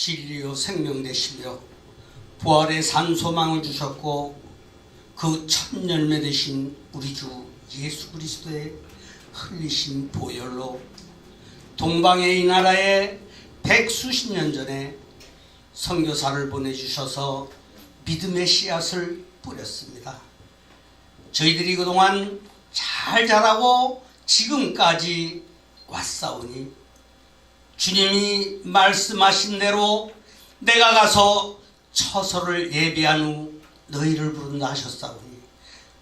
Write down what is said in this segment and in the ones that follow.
진리요 생명 되시며 부활의 산 소망을 주셨고 그 첫 열매 되신 우리 주 예수 그리스도의 흘리신 보혈로 동방의 이 나라에 백수십 년 전에 선교사를 보내주셔서 믿음의 씨앗을 뿌렸습니다. 저희들이 그동안 잘 자라고 지금까지 왔사오니 주님이 말씀하신 대로 내가 가서 처소를 예비한 후 너희를 부른다 하셨사오니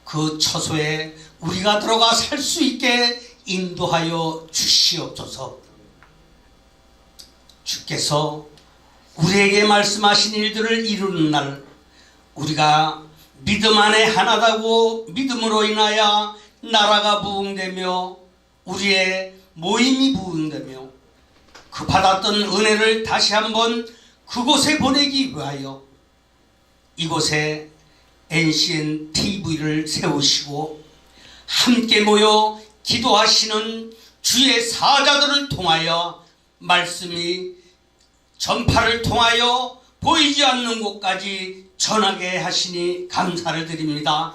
그 처소에 우리가 들어가 살 수 있게 인도하여 주시옵소서. 주께서 우리에게 말씀하신 일들을 이루는 날 우리가 믿음 안에 하나다고 믿음으로 인하여 나라가 부흥되며 우리의 모임이 부흥되며 그 받았던 은혜를 다시 한번 그곳에 보내기 위하여 이곳에 NCN TV를 세우시고 함께 모여 기도하시는 주의 사자들을 통하여 말씀이 전파를 통하여 보이지 않는 곳까지 전하게 하시니 감사를 드립니다.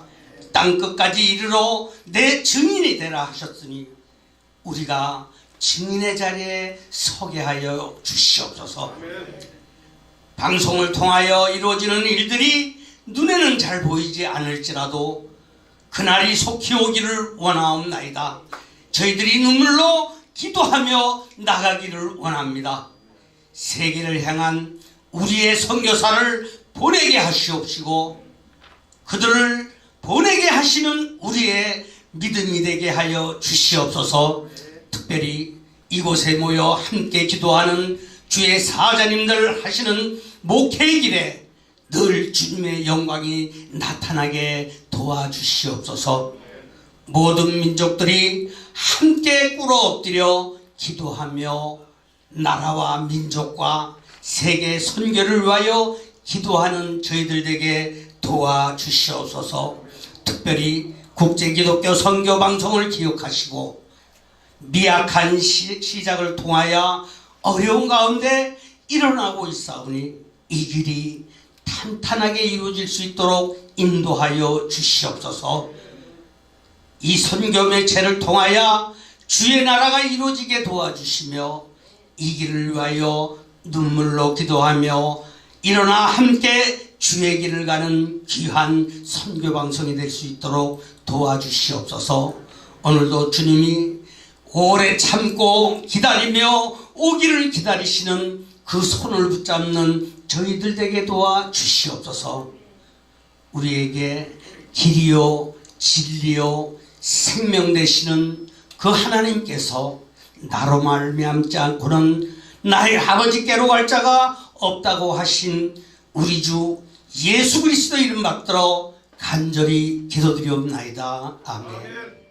땅 끝까지 이르러 내 증인이 되라 하셨으니 우리가 증인의 자리에 서게 하여 주시옵소서. 방송을 통하여 이루어지는 일들이 눈에는 잘 보이지 않을지라도 그날이 속히 오기를 원하옵나이다. 저희들이 눈물로 기도하며 나가기를 원합니다. 세계를 향한 우리의 선교사를 보내게 하시옵시고 그들을 보내게 하시는 우리의 믿음이 되게 하여 주시옵소서. 특별히 이곳에 모여 함께 기도하는 주의 사자님들 하시는 목회의 길에 늘 주님의 영광이 나타나게 도와주시옵소서. 모든 민족들이 함께 꿇어 엎드려 기도하며 나라와 민족과 세계 선교를 위하여 기도하는 저희들에게 도와주시옵소서. 특별히 국제기독교 선교 방송을 기억하시고 미약한 시, 시작을 통하여 어려운 가운데 일어나고 있사오니 이 길이 탄탄하게 이루어질 수 있도록 인도하여 주시옵소서. 이 선교 매체를 통하여 주의 나라가 이루어지게 도와주시며 이 길을 위하여 눈물로 기도하며 일어나 함께 주의 길을 가는 귀한 선교 방송이 될 수 있도록 도와주시옵소서. 오늘도 주님이 오래 참고 기다리며 오기를 기다리시는 그 손을 붙잡는 저희들에게 도와 주시옵소서. 우리에게 길이요 진리요 생명 되시는 그 하나님께서 나로 말미암지 않고는 나의 아버지께로 갈 자가 없다고 하신 우리 주 예수 그리스도 이름 받들어 간절히 기도드리옵나이다. 아멘.